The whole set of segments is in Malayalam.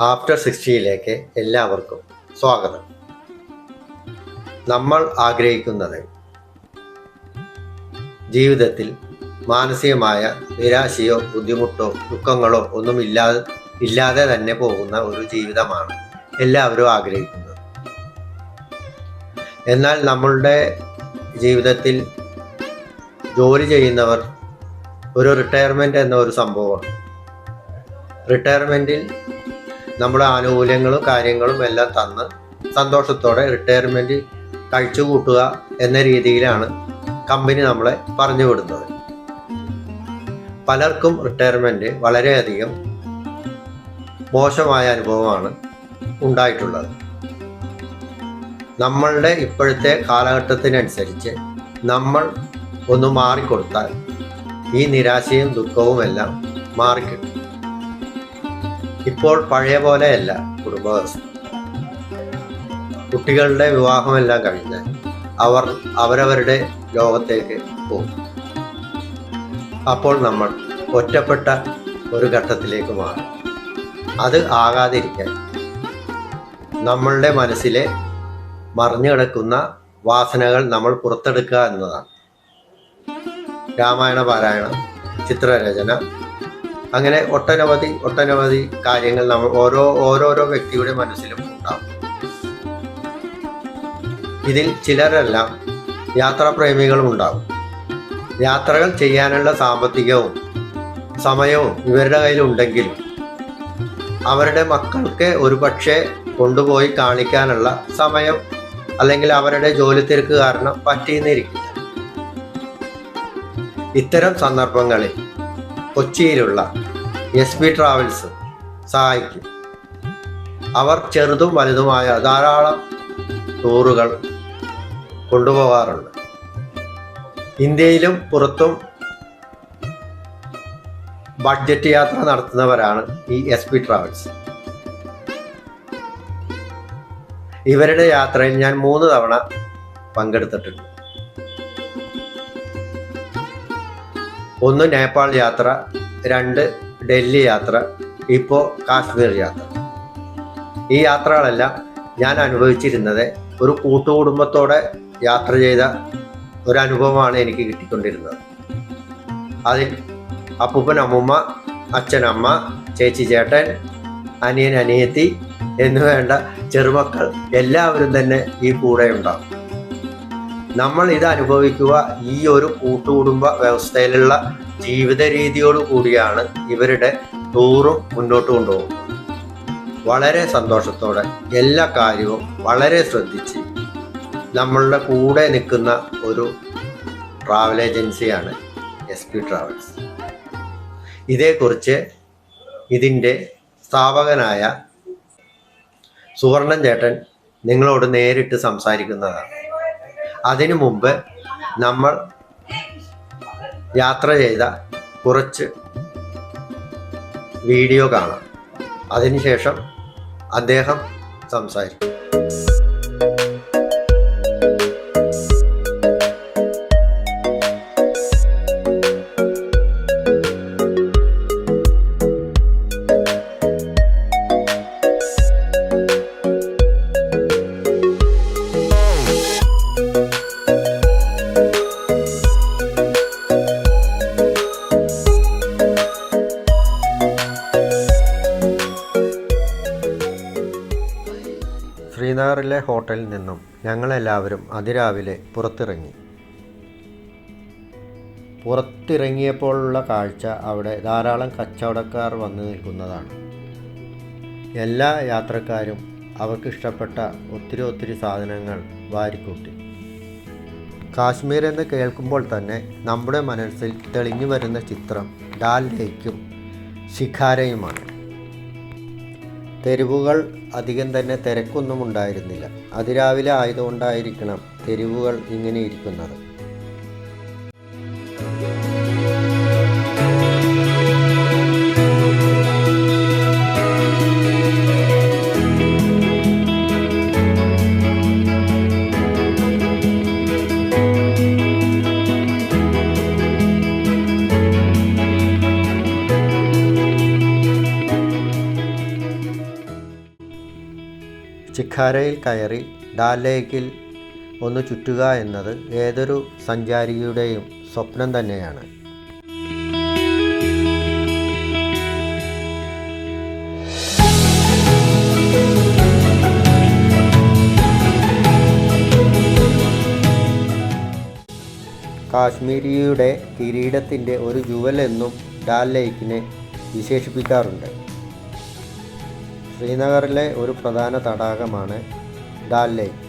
ആഫ്റ്റർ സിക്സ്റ്റിയിലേക്ക് എല്ലാവർക്കും സ്വാഗതം. നമ്മൾ ആഗ്രഹിക്കുന്നത് ജീവിതത്തിൽ മാനസികമായ നിരാശയോ ബുദ്ധിമുട്ടോ ദുഃഖങ്ങളോ ഒന്നും ഇല്ലാതെ ഇല്ലാതെ തന്നെ പോകുന്ന ഒരു ജീവിതമാണ് എല്ലാവരും ആഗ്രഹിക്കുന്നത്. എന്നാൽ നമ്മളുടെ ജീവിതത്തിൽ ജോലി ചെയ്യുന്നവർ ഒരു റിട്ടയർമെന്റ് എന്ന ഒരു സംഭവമാണ്. റിട്ടയർമെന്റിൽ നമ്മുടെ ആനുകൂല്യങ്ങളും കാര്യങ്ങളും എല്ലാം തന്ന് സന്തോഷത്തോടെ റിട്ടയർമെന്റ് കഴിച്ചു കൂട്ടുക എന്ന രീതിയിലാണ് കമ്പനി നമ്മളെ പറഞ്ഞു വിടുന്നത്. പലർക്കും റിട്ടയർമെന്റ് വളരെയധികം മോശമായ അനുഭവമാണ് ഉണ്ടായിട്ടുള്ളത്. നമ്മളുടെ ഇപ്പോഴത്തെ കാലഘട്ടത്തിനനുസരിച്ച് നമ്മൾ ഒന്ന് മാറിക്കൊടുത്താൽ ഈ നിരാശയും ദുഃഖവും എല്ലാം മാറിക്കിട്ടും. ഇപ്പോൾ പഴയ പോലെയല്ല കുടുംബവ്യവസ്ഥ. കുട്ടികളുടെ വിവാഹമെല്ലാം കഴിഞ്ഞ് അവർ അവരവരുടെ ലോകത്തേക്ക് പോകും. അപ്പോൾ നമ്മൾ ഒറ്റപ്പെട്ട ഒരു ഘട്ടത്തിലേക്ക് മാറും. അത് ആകാതിരിക്കാൻ നമ്മളുടെ മനസ്സിലെ മറിഞ്ഞു കിടക്കുന്ന വാസനകൾ നമ്മൾ പുറത്തെടുക്കുക എന്നതാണ്. രാമായണ പാരായണം ചിത്രരചന അങ്ങനെ ഒട്ടനവധി ഒട്ടനവധി കാര്യങ്ങൾ നമ്മൾ ഓരോ ഓരോരോ വ്യക്തിയുടെ മനസ്സിലും ഉണ്ടാവും. ഇതിൽ ചിലരെല്ലാം യാത്രാപ്രേമികളും ഉണ്ടാവും. യാത്രകൾ ചെയ്യാനുള്ള സാമ്പത്തികവും സമയവും ഇവരുടെ കയ്യിലുണ്ടെങ്കിലും അവരുടെ മക്കൾക്ക് ഒരുപക്ഷെ കൊണ്ടുപോയി കാണിക്കാനുള്ള സമയം അല്ലെങ്കിൽ അവരുടെ ജോലി തിരക്ക് കാരണം പറ്റിയെന്നിരിക്കില്ല. ഇത്തരം സന്ദർഭങ്ങളിൽ കൊച്ചിയിലുള്ള എസ് പി ട്രാവൽസ് സഹായിക്കും. അവർ ചെറുതും വലുതുമായ ധാരാളം ടൂറുകൾ കൊണ്ടുപോകാറുണ്ട്. ഇന്ത്യയിലും പുറത്തും ബഡ്ജറ്റ് യാത്ര നടത്തുന്നവരാണ് ഈ എസ് പി ട്രാവൽസ് ഇവരുടെ യാത്രയിൽ ഞാൻ മൂന്ന് തവണ പങ്കെടുത്തിട്ടുണ്ട്. ഒന്ന് നേപ്പാൾ യാത്ര രണ്ട് ഡൽഹി യാത്ര ഇപ്പോൾ കാശ്മീർ യാത്ര. ഈ യാത്രകളെല്ലാം ഞാൻ അനുഭവിച്ചിരുന്നത് ഒരു കൂട്ടുകുടുംബത്തോടെ യാത്ര ചെയ്ത ഒരു അനുഭവമാണ് എനിക്ക് കിട്ടിക്കൊണ്ടിരുന്നത്. അതിൽ അപ്പൂപ്പൻ അമ്മൂമ്മ അച്ഛനമ്മ ചേച്ചി ചേട്ടൻ അനിയൻ അനിയത്തി എന്നുവേണ്ട ചെറുമക്കൾ എല്ലാവരും തന്നെ ഈ കൂടെ ഉണ്ടാവും നമ്മൾ ഇത് അനുഭവിക്കുക ഈ ഒരു കൂട്ടുകുടുംബ വ്യവസ്ഥയിലുള്ള ജീവിത രീതിയോട് കൂടിയാണ് ഇവരുടെ ടൂറും മുന്നോട്ട് കൊണ്ടുപോകുന്നത്. വളരെ സന്തോഷത്തോടെ എല്ലാ കാര്യവും വളരെ ശ്രദ്ധിച്ച് നമ്മളുടെ കൂടെ നിൽക്കുന്ന ഒരു ട്രാവൽ ഏജൻസിയാണ് എസ് പി ട്രാവൽസ് ഇതേക്കുറിച്ച് ഇതിന്റെ സ്ഥാപകനായ സുവർണൻ ചേട്ടൻ നിങ്ങളോട് നേരിട്ട് സംസാരിക്കുന്നതാണ്. അതിനു മുമ്പ് നമ്മൾ യാത്ര ചെയ്ത കുറച്ച് വീഡിയോ കാണാം. അതിനുശേഷം അദ്ദേഹം സംസാരിക്കും. ശ്രീനഗറിലെ ഹോട്ടലിൽ നിന്നും ഞങ്ങളെല്ലാവരും അതിരാവിലെ പുറത്തിറങ്ങി. പുറത്തിറങ്ങിയപ്പോഴുള്ള കാഴ്ച അവിടെ ധാരാളം കച്ചവടക്കാർ വന്നു നിൽക്കുന്നതാണ്. എല്ലാ യാത്രക്കാരും അവർക്കിഷ്ടപ്പെട്ട ഒത്തിരി ഒത്തിരി സാധനങ്ങൾ വാരിക്കൂട്ടി. കാശ്മീർ എന്ന് കേൾക്കുമ്പോൾ തന്നെ നമ്മുടെ മനസ്സിൽ തെളിഞ്ഞു വരുന്ന ചിത്രം ഡാൽ ലേക്കും ശിഖാരയുമാണ്. തെരുവുകൾ അധികം തന്നെ തിരക്കൊന്നും ഉണ്ടായിരുന്നില്ല അതിരാവിലെ ആയതുകൊണ്ടായിരിക്കണം തെരുവുകൾ ഇങ്ങനെ ഇരിക്കുന്നത്. ചിക്കാരയിൽ കയറി ഡാലേക്കിൽ ഒന്ന് ചുറ്റുക എന്നത് ഏതൊരു സഞ്ചാരിയുടെയും സ്വപ്നം തന്നെയാണ്. കാശ്മീരിയുടെ കിരീടത്തിന്റെ ഒരു ജുവൽ എന്നും ഡാൽ ലേക്കിനെ വിശേഷിപ്പിക്കാറുണ്ട്. ശ്രീനഗറിലെ ഒരു പ്രധാന തടാകമാണ് ഡാൽ ലേക്ക്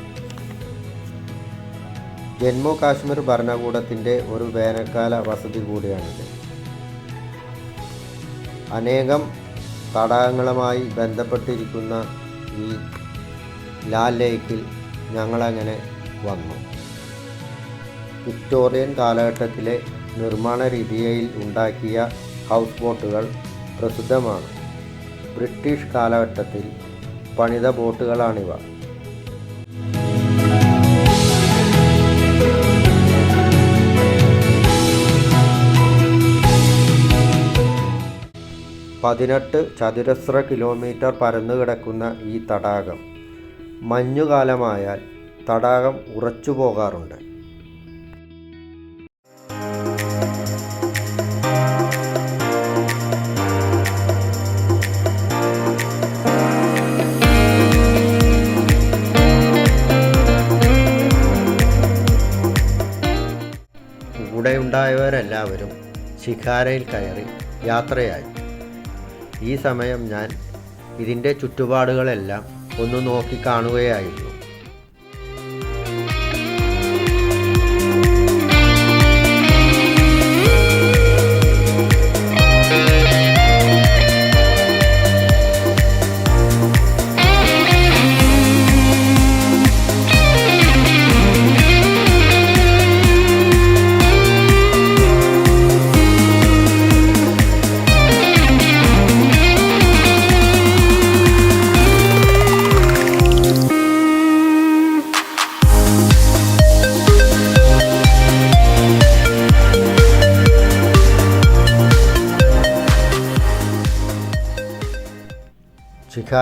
ജമ്മു കാശ്മീർ ഭരണകൂടത്തിന്റെ ഒരു വേനൽക്കാല വസതി കൂടിയാണിത്. അനേകം തടാകങ്ങളുമായി ബന്ധപ്പെട്ടിരിക്കുന്ന ഈ ലാൽ ലേക്കിൽ ഞങ്ങളങ്ങനെ വന്നു. വിക്ടോറിയൻ കാലഘട്ടത്തിലെ നിർമ്മാണ രീതിയിൽ ഉണ്ടാക്കിയ ഹൗസ് ബോട്ടുകൾ പ്രസിദ്ധമാണ്. ബ്രിട്ടീഷ് കാലഘട്ടത്തിൽ പണിത ബോട്ടുകളാണിവ. പതിനെട്ട് ചതുരശ്ര കിലോമീറ്റർ പരന്നു കിടക്കുന്ന ഈ തടാകം മഞ്ഞുകാലമായാൽ തടാകം ഉറച്ചു പോകാറുണ്ട് കൂടെയുണ്ടായവരെല്ലാവരും ശിഖാരയിൽ കയറി യാത്രയായി. ഈ സമയം ഞാൻ ഇതിന്റെ ചുറ്റുപാടുകളെല്ലാം ഒന്ന് നോക്കി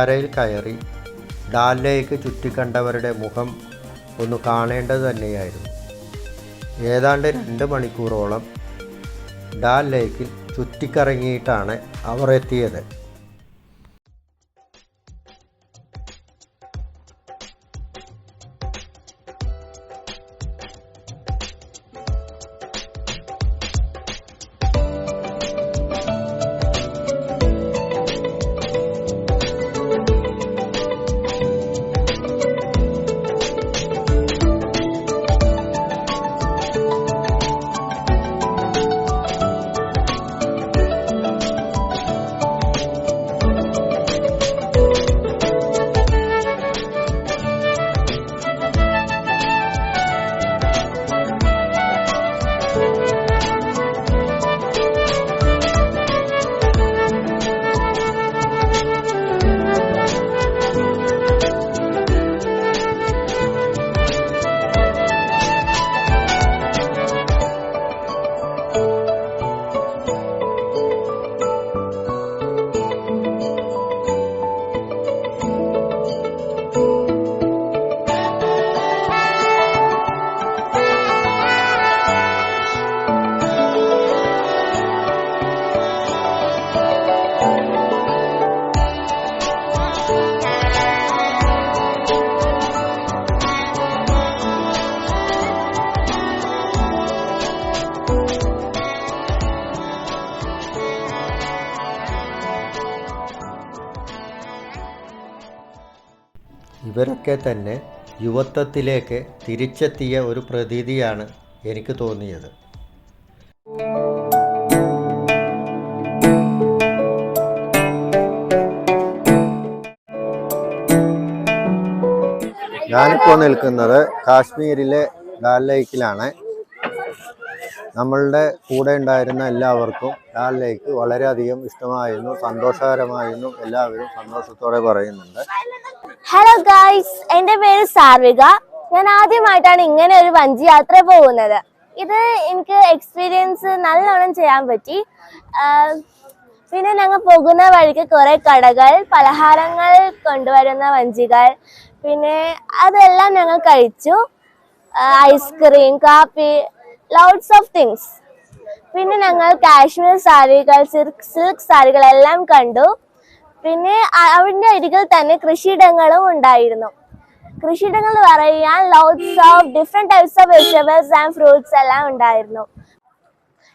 കാണുകയായിരുന്നു കയറി ഡാലിലേക്ക് ലേക്ക് ചുറ്റിക്കണ്ടവരുടെ മുഖം ഒന്ന് കാണേണ്ടത് തന്നെയായിരുന്നു. ഏതാണ്ട് രണ്ട് മണിക്കൂറോളം ഡാൽ ലേക്കിൽ ചുറ്റിക്കറങ്ങിയിട്ടാണ് അവർ എത്തിയത്. ഇവരൊക്കെ തന്നെ യുവത്വത്തിലേക്ക് തിരിച്ചെത്തിയ ഒരു പ്രതീതിയാണ് എനിക്ക് തോന്നിയത്. ഞാനിപ്പോൾ നിൽക്കുന്നത് കാശ്മീരിലെ ഡാൽ ലേക്കിലാണ്. നമ്മളുടെ കൂടെ ഉണ്ടായിരുന്ന എല്ലാവർക്കും ഡാൽ ലേക്ക് വളരെയധികം ഇഷ്ടമായിരുന്നു സന്തോഷകരമായിരുന്നു എല്ലാവരും സന്തോഷത്തോടെ പറയുന്നുണ്ട്. ഹലോ ഗായ്സ് എന്റെ പേര് സാർവിക ഞാൻ ആദ്യമായിട്ടാണ് ഇങ്ങനെ ഒരു വഞ്ചി യാത്ര പോകുന്നത്. ഇത് എനിക്ക് എക്സ്പീരിയൻസ് നല്ലോണം ചെയ്യാൻ പറ്റി. പിന്നെ ഞങ്ങൾ പോകുന്ന വഴിക്ക് കുറേ കടകൾ പലഹാരങ്ങൾ കൊണ്ടുവരുന്ന വഞ്ചികൾ. പിന്നെ അതെല്ലാം ഞങ്ങൾ കഴിച്ചു. ഐസ്ക്രീം കാപ്പി ലോട്ട്സ് ഓഫ് തിങ്സ് പിന്നെ ഞങ്ങൾ കാശ്മീർ സാരികൾ സിൽക്ക് സിൽക്ക് സാരികൾ എല്ലാം കണ്ടു. പിന്നെ അവിടെ അരികിൽ തന്നെ കൃഷിയിടങ്ങളും ഉണ്ടായിരുന്നു. കൃഷിയിടങ്ങൾ പറയാൻ lots of different types of vegetables and fruits എല്ലാം ഉണ്ടായിരുന്നു.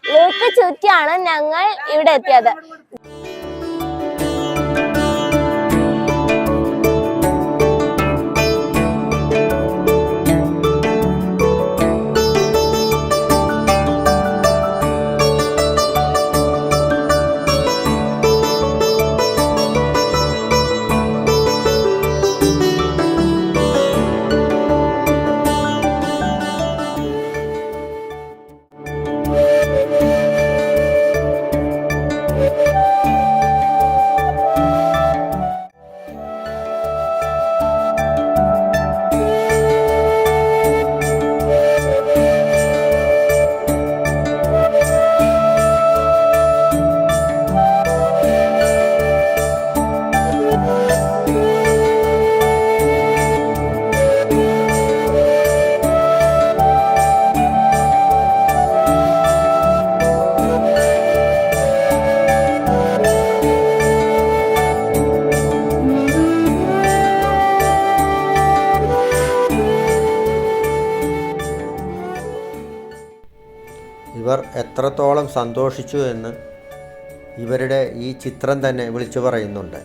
ലേക്ക് ചുറ്റിയാണ് ഞങ്ങൾ ഇവിടെ എത്തിയത്. എത്രത്തോളം സന്തോഷിച്ചു എന്ന് ഇവരുടെ ഈ ചിത്രം തന്നെ വിളിച്ചു പറയുന്നുണ്ട്.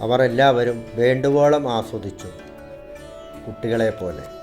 അവർ എല്ലാവരും വേണ്ടുവോളം ആസ്വദിച്ചു കുട്ടികളെ പോലെ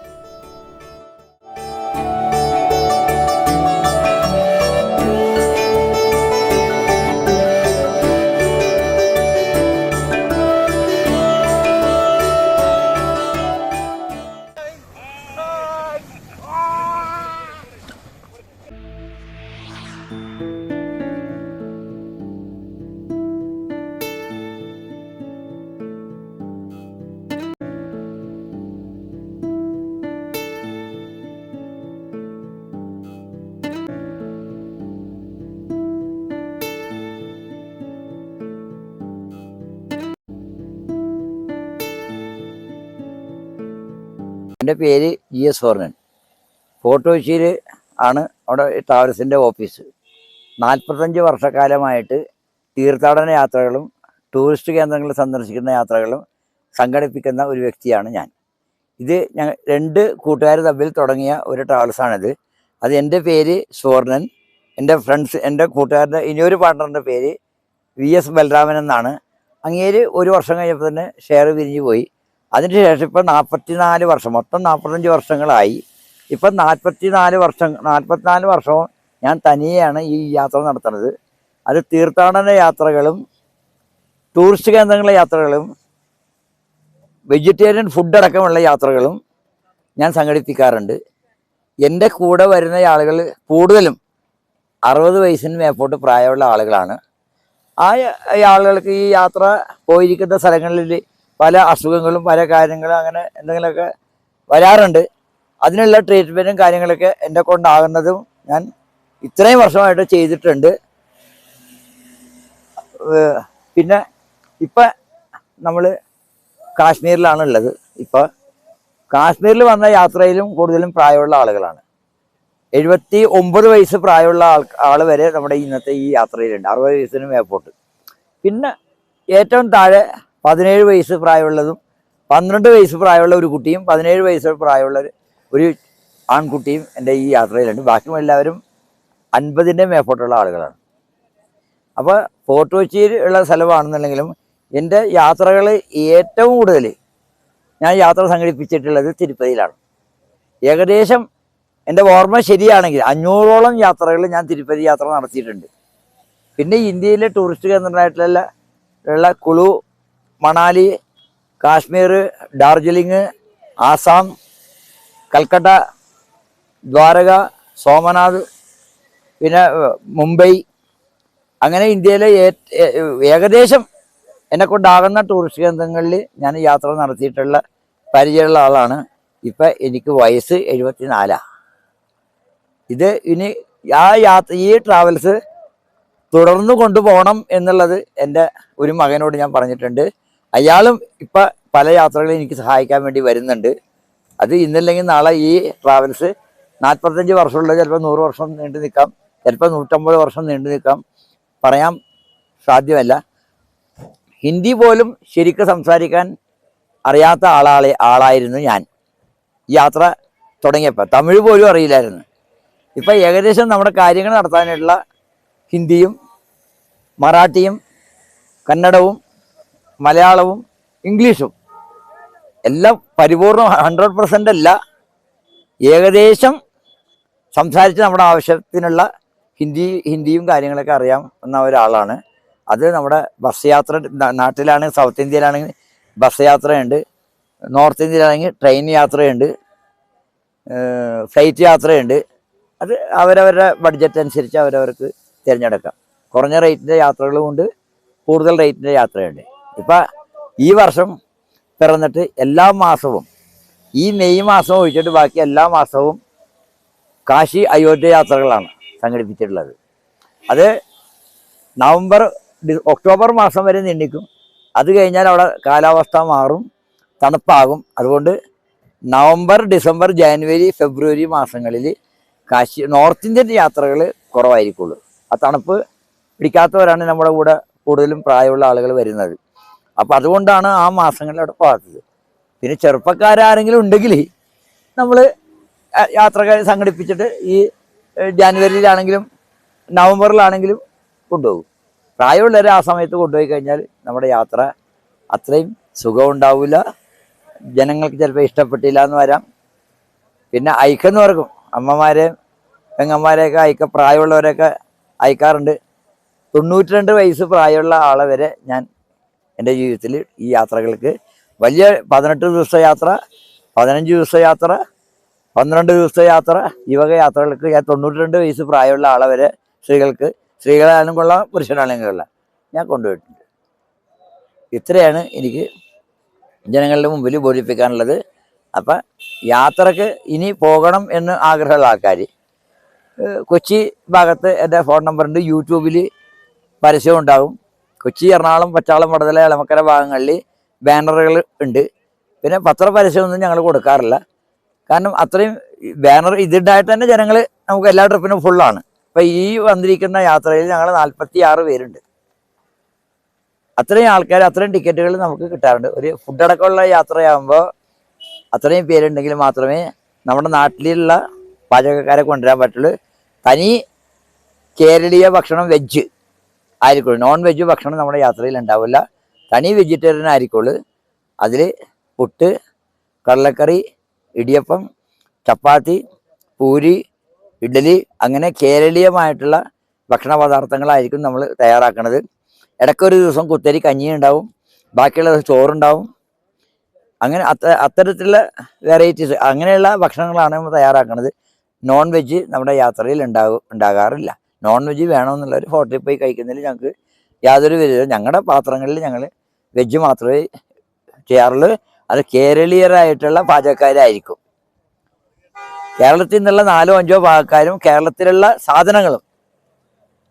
എന്റെ പേര് ജി എസ് വർണൻ. ഫോർട്ട് ആണ് അവിടെ ട്രാവൽസിന്റെ ഓഫീസ്. നാൽപ്പത്തഞ്ച് വർഷക്കാലമായിട്ട് തീർത്ഥാടന യാത്രകളും ടൂറിസ്റ്റ് കേന്ദ്രങ്ങൾ സന്ദർശിക്കുന്ന യാത്രകളും സംഘടിപ്പിക്കുന്ന ഒരു വ്യക്തിയാണ് ഞാൻ. ഇത് ഞങ്ങൾ രണ്ട് കൂട്ടുകാർ തമ്മിൽ തുടങ്ങിയ ഒരു ട്രാവൽസാണിത് അത് എന്റെ പേര് സുവർണൻ. എന്റെ ഫ്രണ്ട്സ് എന്റെ കൂട്ടുകാരന്റെ ഇനിയൊരു പാർട്ട്ണറിന്റെ പേര് വി എസ് ബലരാമൻ എന്നാണ്. അങ്ങേര് ഒരു വർഷം കഴിഞ്ഞപ്പോൾ തന്നെ ഷെയർ പിരിഞ്ഞു പോയി. അതിനുശേഷം ഇപ്പം നാൽപ്പത്തിനാല് വർഷം മൊത്തം നാൽപ്പത്തഞ്ച് വർഷങ്ങളായി. ഇപ്പം നാൽപ്പത്തിനാല് വർഷം നാൽപ്പത്തിനാല് വർഷവും ഞാൻ തനിയെയാണ് ഈ യാത്ര നടത്തുന്നത്. അത് തീർത്ഥാടന യാത്രകളും ടൂറിസ്റ്റ് കേന്ദ്രങ്ങളിലെ യാത്രകളും വെജിറ്റേറിയൻ ഫുഡ് അടക്കമുള്ള യാത്രകളും ഞാൻ സംഘടിപ്പിക്കാറുണ്ട്. എന്റെ കൂടെ വരുന്ന ആളുകൾ കൂടുതലും അറുപത് വയസ്സിന് മേപ്പോട്ട് പ്രായമുള്ള ആളുകളാണ്. ആ ആളുകൾക്ക് ഈ യാത്ര പോയിരിക്കുന്ന സ്ഥലങ്ങളിൽ പല അസുഖങ്ങളും പല കാര്യങ്ങളും അങ്ങനെ എന്തെങ്കിലുമൊക്കെ വരാറുണ്ട്. അതിനുള്ള ട്രീറ്റ്മെന്റും കാര്യങ്ങളൊക്കെ എന്റെ കൊണ്ടാകുന്നതും ഞാൻ ഇത്രയും വർഷമായിട്ട് ചെയ്തിട്ടുണ്ട്. പിന്നെ ഇപ്പം നമ്മൾ കാശ്മീരിലാണ് ഉള്ളത് ഇപ്പോൾ കാശ്മീരിൽ വന്ന യാത്രയിലും കൂടുതലും പ്രായമുള്ള ആളുകളാണ്. എഴുപത്തി ഒമ്പത് വയസ്സ് പ്രായമുള്ള ആൾ ആൾ വരെ നമ്മുടെ ഇന്നത്തെ ഈ യാത്രയിലുണ്ട്. അറുപത് വയസ്സിന് മേപ്പോട്ട് പിന്നെ ഏറ്റവും താഴെ പതിനേഴ് വയസ്സ് പ്രായമുള്ളതും പന്ത്രണ്ട് വയസ്സ് പ്രായമുള്ള ഒരു കുട്ടിയും പതിനേഴ് വയസ്സ് പ്രായമുള്ള ഒരു- ആൺകുട്ടിയും എന്റെ ഈ യാത്രയിലുണ്ട്. ബാക്കി എല്ലാവരും അൻപതിന്റെ മേപ്പോട്ടുള്ള ആളുകളാണ്. അപ്പോൾ ഫോർട്ട് കൊച്ചിയിൽ ഉള്ള സ്ഥലമാണെന്നുണ്ടെങ്കിലും എന്റെ യാത്രകൾ ഏറ്റവും കൂടുതൽ ഞാൻ യാത്ര സംഘടിപ്പിച്ചിട്ടുള്ളത് തിരുപ്പതിയിലാണ്. ഏകദേശം എന്റെ ഓർമ്മ ശരിയാണെങ്കിൽ അഞ്ഞൂറോളം യാത്രകൾ ഞാൻ തിരുപ്പതി യാത്ര നടത്തിയിട്ടുണ്ട്. പിന്നെ ഇന്ത്യയിലെ ടൂറിസ്റ്റ് കേന്ദ്രമായിട്ടുള്ള ഉള്ള കുളു മണാലി കാശ്മീർ ഡാർജിലിംഗ് ആസാം കൽക്കട്ട ദ്വാരക സോമനാഥ് പിന്നെ മുംബൈ. അങ്ങനെ ഇന്ത്യയിലെ ഏകദേശം എന്നെ കൊണ്ടാകുന്ന ടൂറിസ്റ്റ് കേന്ദ്രങ്ങളിൽ ഞാൻ യാത്ര നടത്തിയിട്ടുള്ള പരിചയമുള്ള ആളാണ്. ഇപ്പം എനിക്ക് വയസ്സ് എഴുപത്തിനാലാണ് ഇത് ഇനി ആ യാത്ര ഈ ട്രാവൽസ് തുടർന്ന് കൊണ്ടുപോകണം എന്നുള്ളത് എന്റെ ഒരു മകനോട് ഞാൻ പറഞ്ഞിട്ടുണ്ട്. അയാളും ഇപ്പം പല യാത്രകളും എനിക്ക് സഹായിക്കാൻ വേണ്ടി വരുന്നുണ്ട്. അത് ഇന്നില്ലെങ്കിൽ നാളെ ഈ ട്രാവൽസ് നാൽപ്പത്തഞ്ച് വർഷമുള്ള ചിലപ്പോൾ നൂറ് വർഷം നീണ്ടു നിൽക്കാം ചിലപ്പോൾ നൂറ്റമ്പത് വർഷം നീണ്ടു നിൽക്കാം. പറയാൻ സാധ്യമല്ല. ഹിന്ദി പോലും ശരിക്ക് സംസാരിക്കാൻ അറിയാത്ത ആളാളെ ആളായിരുന്നു ഞാൻ. യാത്ര തുടങ്ങിയപ്പോൾ തമിഴ് പോലും അറിയില്ലായിരുന്നു. ഇപ്പം ഏകദേശം നമ്മുടെ കാര്യങ്ങൾ നടത്താനായിട്ടുള്ള ഹിന്ദിയും മറാഠിയും കന്നഡവും മലയാളവും ഇംഗ്ലീഷും. എല്ലാം പരിപൂർണം ഹൺഡ്രഡ് പെർസെന്റ് അല്ല. ഏകദേശം സംസാരിച്ച് നമ്മുടെ ആവശ്യത്തിനുള്ള ഹിന്ദി ഹിന്ദിയും കാര്യങ്ങളൊക്കെ അറിയാം എന്ന ഒരാളാണ്. അത് നമ്മുടെ ബസ് യാത്ര നാട്ടിലാണെങ്കിൽ സൗത്ത് ഇന്ത്യയിലാണെങ്കിൽ ബസ് യാത്രയുണ്ട്. നോർത്ത് ഇന്ത്യയിലാണെങ്കിൽ ട്രെയിൻ യാത്രയുണ്ട്. ഫ്ലൈറ്റ് യാത്രയുണ്ട്. അത് അവരവരുടെ ബഡ്ജറ്റ് അനുസരിച്ച് അവരവർക്ക് തിരഞ്ഞെടുക്കാം. കുറഞ്ഞ റേറ്റിന്റെ യാത്രകളും ഉണ്ട് കൂടുതൽ റേറ്റിന്റെ യാത്രയുണ്ട്. ഇപ്പം ഈ വർഷം പിറന്നിട്ട് എല്ലാ മാസവും ഈ മെയ് മാസം ഒഴിച്ചിട്ട് ബാക്കി എല്ലാ മാസവും കാശി അയോധ്യ യാത്രകളാണ് സംഘടിപ്പിച്ചിട്ടുള്ളത്. അത് നവംബർ ഒക്ടോബർ മാസം വരെ നീണ്ടിക്കും. അത് കഴിഞ്ഞാൽ അവിടെ കാലാവസ്ഥ മാറും തണുപ്പാകും. അതുകൊണ്ട് നവംബർ ഡിസംബർ ജാനുവരി ഫെബ്രുവരി മാസങ്ങളിൽ കാശി നോർത്ത് ഇന്ത്യൻ യാത്രകൾ കുറവായിരിക്കുള്ളൂ. ആ തണുപ്പ് പിടിക്കാത്തവരാണ് നമ്മുടെ കൂടെ കൂടുതലും പ്രായമുള്ള ആളുകൾ വരുന്നത്. അപ്പം അതുകൊണ്ടാണ് ആ മാസങ്ങളിൽ അവിടെ പോകാത്തത് പിന്നെ ചെറുപ്പക്കാരാരെങ്കിലും ഉണ്ടെങ്കിൽ നമ്മൾ യാത്രകൾ സംഘടിപ്പിച്ചിട്ട് ഈ ജാനുവരിയിലാണെങ്കിലും നവംബറിലാണെങ്കിലും കൊണ്ടുപോകും. പ്രായമുള്ളവരെ ആ സമയത്ത് കൊണ്ടുപോയി കഴിഞ്ഞാൽ നമ്മുടെ യാത്ര അത്രയും സുഖമുണ്ടാവില്ല. ജനങ്ങൾക്ക് ചിലപ്പോൾ ഇഷ്ടപ്പെട്ടില്ല എന്ന് വരാം. പിന്നെ അയക്കെന്ന് പറക്കും അമ്മമാരെയും പെങ്ങന്മാരെയൊക്കെ അയക്ക പ്രായമുള്ളവരെയൊക്കെ അയക്കാറുണ്ട്. തൊണ്ണൂറ്റി രണ്ട് വയസ്സ് പ്രായമുള്ള ആളെ വരെ ഞാൻ എന്റെ ജീവിതത്തിൽ ഈ യാത്രകൾക്ക് വലിയ പതിനെട്ട് ദിവസ യാത്ര പതിനഞ്ച് ദിവസ യാത്ര പന്ത്രണ്ട് ദിവസത്തെ യാത്ര ഈ വക യാത്രകൾക്ക് ഞാൻ തൊണ്ണൂറ്റി രണ്ട് വയസ്സ് പ്രായമുള്ള ആളെ വരെ സ്ത്രീകൾക്ക് സ്ത്രീകളായാലും കൊള്ളാം പുരുഷനാണെങ്കിലും കൊള്ളാം. ഞാൻ കൊണ്ടുപോയിട്ടുണ്ട്. ഇത്രയാണ് എനിക്ക് ജനങ്ങളുടെ മുമ്പിൽ ബോധിപ്പിക്കാനുള്ളത്. അപ്പം യാത്രയ്ക്ക് ഇനി പോകണം എന്ന് ആഗ്രഹമുള്ള ആൾക്കാർ കൊച്ചി ഭാഗത്ത് എന്റെ ഫോൺ നമ്പറുണ്ട് യൂട്യൂബിൽ പരസ്യം ഉണ്ടാകും കൊച്ചി എറണാകുളം പച്ചാളം വടതല എളമക്കര ഭാഗങ്ങളിൽ ബാനറുകൾ ഉണ്ട്. പിന്നെ പത്ര പരസ്യമൊന്നും ഞങ്ങൾ കൊടുക്കാറില്ല. കാരണം അത്രയും ബാനർ ഇതുണ്ടായിട്ട് തന്നെ ജനങ്ങൾ നമുക്ക് എല്ലാ ട്രിപ്പിനും ഫുള്ളാണ് അപ്പം ഈ വന്നിരിക്കുന്ന യാത്രയിൽ ഞങ്ങൾ നാൽപ്പത്തി ആറ് പേരുണ്ട്. അത്രയും ആൾക്കാർ അത്രയും ടിക്കറ്റുകൾ നമുക്ക് കിട്ടാറുണ്ട്. ഒരു ഫുഡ് അടക്കമുള്ള യാത്രയാകുമ്പോൾ അത്രയും പേരുണ്ടെങ്കിൽ മാത്രമേ നമ്മുടെ നാട്ടിലുള്ള പാചകക്കാരെ കൊണ്ടുവരാൻ പറ്റുള്ളൂ. തനി കേരളീയ ഭക്ഷണം വെജ്. ആയിരിക്കുള്ളൂ. നോൺ വെജ് ഭക്ഷണം നമ്മുടെ യാത്രയിൽ ഉണ്ടാവില്ല. തനി വെജിറ്റേറിയൻ ആയിരിക്കുള്ളൂ. അതിൽ പുട്ട് കടലക്കറി ഇടിയപ്പം ചപ്പാത്തി പൂരി ഇഡ്ഡലി അങ്ങനെ കേരളീയമായിട്ടുള്ള ഭക്ഷണ പദാർത്ഥങ്ങളായിരിക്കും നമ്മൾ തയ്യാറാക്കുന്നത് ഇടയ്ക്കൊരു ദിവസം കുത്തരി കഞ്ഞി ഉണ്ടാവും. ബാക്കിയുള്ള ദിവസം ചോറുണ്ടാവും. അങ്ങനെ അത്ത അത്തരത്തിലുള്ള വെറൈറ്റീസ് അങ്ങനെയുള്ള ഭക്ഷണങ്ങളാണ് നമ്മൾ തയ്യാറാക്കുന്നത് നോൺ വെജ് നമ്മുടെ യാത്രയിൽ ഉണ്ടാകും ഉണ്ടാകാറില്ല. നോൺ വെജ് വേണമെന്നുള്ളവർ ഹോട്ടലിൽ പോയി കഴിക്കുന്നതിൽ ഞങ്ങൾക്ക് യാതൊരു വിധ ഞങ്ങളുടെ പാത്രങ്ങളിൽ ഞങ്ങൾ വെജ് മാത്രമേ ചെയ്യാറുള്ളൂ. അത് കേരളീയരായിട്ടുള്ള പാചകക്കാരായിരിക്കും. കേരളത്തിൽ നിന്നുള്ള നാലോ അഞ്ചോ പാകക്കാരും കേരളത്തിലുള്ള സാധനങ്ങളും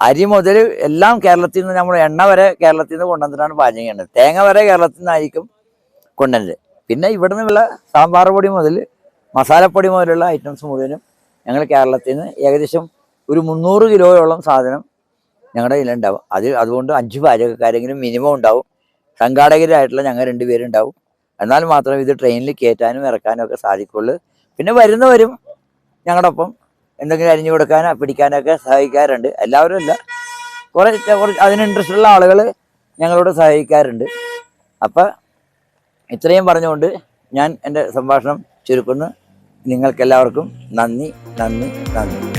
അരി മുതൽ എല്ലാം കേരളത്തിൽ നിന്ന് നമ്മൾ എണ്ണ വരെ കേരളത്തിൽ നിന്ന് കൊണ്ടുവന്നിട്ടാണ് പാചകം ചെയ്യുന്നത്. തേങ്ങ വരെ കേരളത്തിൽ നിന്നായിരിക്കും കൊണ്ടുവരുന്നത്. പിന്നെ ഇവിടെ നിന്നുള്ള സാമ്പാർ പൊടി മുതൽ മസാലപ്പൊടി മുതലുള്ള ഐറ്റംസ് മുഴുവനും ഞങ്ങൾ കേരളത്തിൽ നിന്ന് ഏകദേശം ഒരു മുന്നൂറ് കിലോയോളം സാധനം ഞങ്ങളുടെ കയ്യിലുണ്ടാവും. അത് അതുകൊണ്ട് അഞ്ച് പാചകക്കാരെങ്കിലും മിനിമം ഉണ്ടാവും. സംഘാടകരായിട്ടുള്ള ഞങ്ങൾ രണ്ടുപേരുണ്ടാവും എന്നാൽ മാത്രമേ ഇത് ട്രെയിനിൽ കയറ്റാനും ഇറക്കാനും ഒക്കെ സാധിക്കുള്ളൂ പിന്നെ വരുന്നവരും ഞങ്ങളുടെ ഒപ്പം എന്തെങ്കിലും അരിഞ്ഞു കൊടുക്കാനോ പിടിക്കാനൊക്കെ സഹായിക്കാറുണ്ട്. എല്ലാവരും അല്ല. കുറേ കുറച്ച് അതിന് ഇൻട്രസ്റ്റ് ഉള്ള ആളുകൾ ഞങ്ങളോട് സഹായിക്കാറുണ്ട്. അപ്പം ഇത്രയും പറഞ്ഞുകൊണ്ട് ഞാൻ എന്റെ സംഭാഷണം ചുരുക്കുന്നു. നിങ്ങൾക്കെല്ലാവർക്കും നന്ദി നന്ദി നന്ദി.